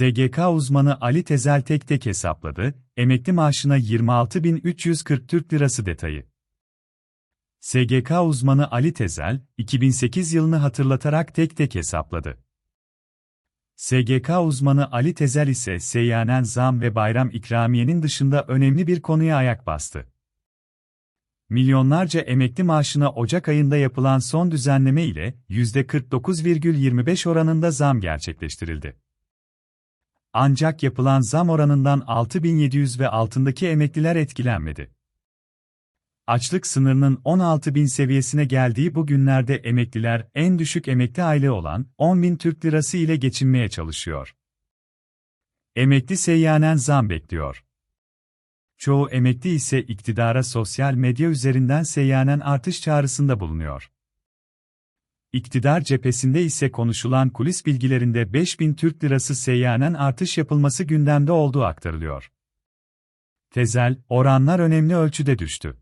SGK uzmanı Ali Tezel tek tek hesapladı, emekli maaşına 26.340 Türk Lirası detayı. SGK uzmanı Ali Tezel, 2008 yılını hatırlatarak tek tek hesapladı. SGK uzmanı Ali Tezel ise seyyanen zam ve bayram ikramiyenin dışında önemli bir konuya ayak bastı. Milyonlarca emekli maaşına Ocak ayında yapılan son düzenleme ile %49,25 oranında zam gerçekleştirildi. Ancak yapılan zam oranından 6700 ve altındaki emekliler etkilenmedi. Açlık sınırının 16.000 seviyesine geldiği bu günlerde emekliler en düşük emekli aylığı olan 10.000 Türk Lirası ile geçinmeye çalışıyor. Emekli seyyanen zam bekliyor. Çoğu emekli ise iktidara sosyal medya üzerinden seyyanen artış çağrısında bulunuyor. İktidar cephesinde ise konuşulan kulis bilgilerinde 5000 Türk Lirası seyyanen artış yapılması gündemde olduğu aktarılıyor. Tezel, oranlar önemli ölçüde düştü.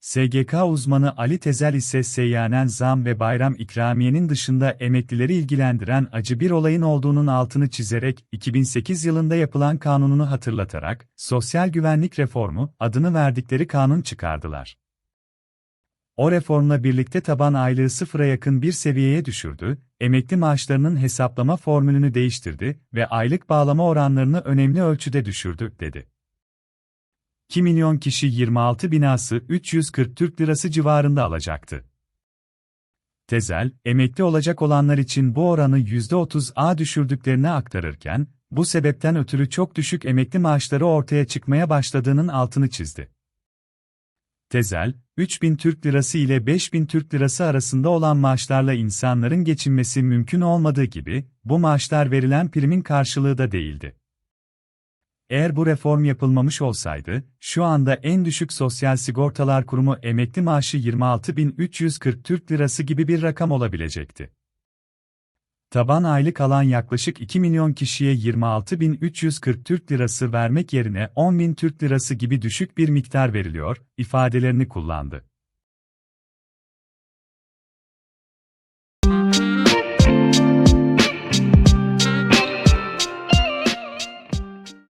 SGK uzmanı Ali Tezel ise seyyanen zam ve bayram ikramiyenin dışında emeklileri ilgilendiren acı bir olayın olduğunun altını çizerek 2008 yılında yapılan kanununu hatırlatarak sosyal güvenlik reformu adını verdikleri kanun çıkardılar. O reformla birlikte taban aylığı sıfıra yakın bir seviyeye düşürdü, emekli maaşlarının hesaplama formülünü değiştirdi ve aylık bağlama oranlarını önemli ölçüde düşürdü, dedi. 2 milyon kişi 26 binası 340 Türk Lirası civarında alacaktı. Tezel, emekli olacak olanlar için bu oranı %30'a düşürdüklerini aktarırken, bu sebepten ötürü çok düşük emekli maaşları ortaya çıkmaya başladığının altını çizdi. Tezel, 3000 Türk Lirası ile 5000 Türk Lirası arasında olan maaşlarla insanların geçinmesi mümkün olmadığı gibi, bu maaşlar verilen primin karşılığı da değildi. Eğer bu reform yapılmamış olsaydı, şu anda en düşük Sosyal Sigortalar Kurumu emekli maaşı 26.340 Türk Lirası gibi bir rakam olabilecekti. Taban aylık alan yaklaşık 2 milyon kişiye 26.340 Türk Lirası vermek yerine 10.000 Türk Lirası gibi düşük bir miktar veriliyor, ifadelerini kullandı.